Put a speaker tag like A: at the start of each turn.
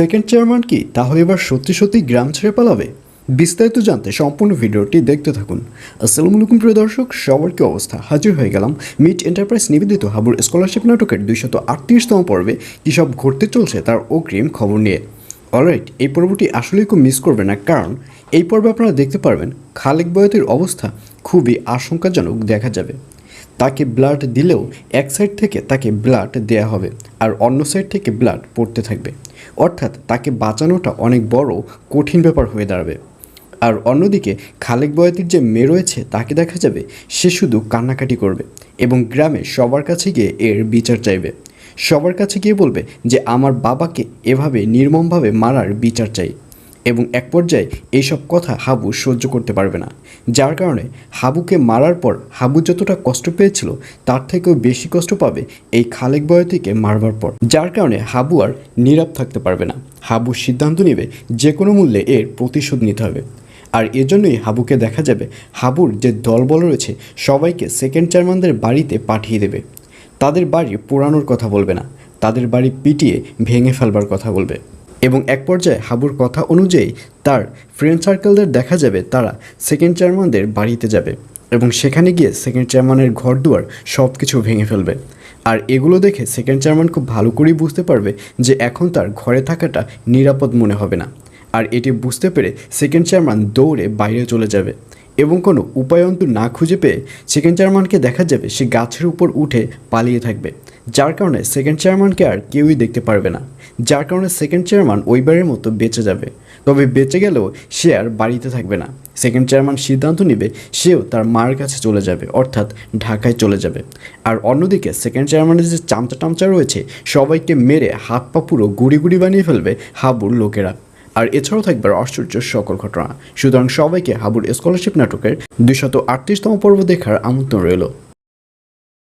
A: Second chairman কি? তাহলে এবার সত্যি সত্যি গ্রাম ছেড়ে পালাবে? বিস্তারিত জানতে সম্পূর্ণ ভিডিওটি দেখতে থাকুন। আসসালামু আলাইকুম প্রিয় দর্শক, সবার কি অবস্থা? হাজির হয়ে গেলাম মিট এন্টারপ্রাইজ নিবেদিত হাবুর স্কলারশিপ নাটকের দুইশত আটত্রিশতম পর্বে, কী সব ঘটতে চলছে তার অগ্রিম খবর নিয়ে। অলরাইট, এই পর্বটি আসলেই খুব মিস করবে না, কারণ এই পর্বে আপনারা দেখতে পারবেন খালেক বয়তের অবস্থা খুবই আশঙ্কাজনক দেখা যাবে। তাকে ব্লাড দিলেও এক সাইড থেকে তাকে ব্লাড দেয়া হবে, আর অন্য সাইড থেকে ব্লাড পড়তে থাকবে। অর্থাৎ তাকে বাঁচানোটা অনেক বড় কঠিন ব্যাপার হয়ে দাঁড়াবে। আর অন্যদিকে, খালেক বয়াতির যে মেয়ে রয়েছে, তাকে দেখা যাবে সে শুধু কান্নাকাটি করবে এবং গ্রামে সবার কাছে গিয়ে এর বিচার চাইবে। সবার কাছে গিয়ে বলবে যে, আমার বাবাকে এভাবে নির্মমভাবে মারার বিচার চাই। এবং এক পর্যায়ে এইসব কথা হাবু সহ্য করতে পারবে না। যার কারণে হাবুকে মারার পর হাবু যতটা কষ্ট পেয়েছিল, তার থেকেও বেশি কষ্ট পাবে এই খালেক বয়তিকে মারবার পর। যার কারণে হাবু আর নীরব থাকতে পারবে না। হাবু সিদ্ধান্ত নেবে যে কোনো মূল্যে এর প্রতিশোধ নিতে হবে। আর এজন্যই হাবুকে দেখা যাবে, হাবুর যে দলবল রয়েছে, সবাইকে সেকেন্ড চেয়ারম্যানদের বাড়িতে পাঠিয়ে দেবে। তাদের বাড়ি পোড়ানোর কথা বলবে না। তাদের বাড়ি পিটিয়ে ভেঙে ফেলবার কথা বলবে। এবং এক পর্যায়ে হাবুর কথা অনুযায়ী তার ফ্রেন্ড সার্কেলদের দেখা যাবে, তারা সেকেন্ড চেয়ারম্যানদের বাড়িতে যাবে এবং সেখানে গিয়ে সেকেন্ড চেয়ারম্যানের ঘর দুয়ার সব কিছু ভেঙে ফেলবে। আর এগুলো দেখে সেকেন্ড চেয়ারম্যান খুব ভালো করেই বুঝতে পারবে যে এখন তার ঘরে থাকাটা নিরাপদ মনে হবে না। আর এটি বুঝতে পেরে সেকেন্ড চেয়ারম্যান দৌড়ে বাইরে চলে যাবে এবং কোনো উপায়ন্তু না খুঁজে পেয়ে সেকেন্ড চেয়ারম্যানকে দেখা যাবে সে গাছের উপর উঠে পালিয়ে থাকবে, যার কারণে সেকেন্ড চেয়ারম্যানকে আর কেউই দেখতে পারবে না। যার কারণে সেকেন্ড চেয়ারম্যান ওইবারের মতো বেঁচে যাবে। তবে বেঁচে গেলেও সে আর বাড়িতে থাকবে না। সেকেন্ড চেয়ারম্যান সিদ্ধান্ত নেবে, সেও তার মার কাছে চলে যাবে, অর্থাৎ ঢাকায় চলে যাবে। আর অন্যদিকে সেকেন্ড চেয়ারম্যানের যে চামচা টামচা রয়েছে, সবাইকে মেরে হাত পা পুরো গুড়ি গুড়ি বানিয়ে ফেলবে হাবুর লোকেরা। আর এছাড়াও থাকবে আশ্চর্য সকল ঘটনা। সুতরাং সবাইকে হাবুর স্কলারশিপ নাটকের দুইশত আটত্রিশতম পর্ব দেখার আমন্ত্রণ রইল।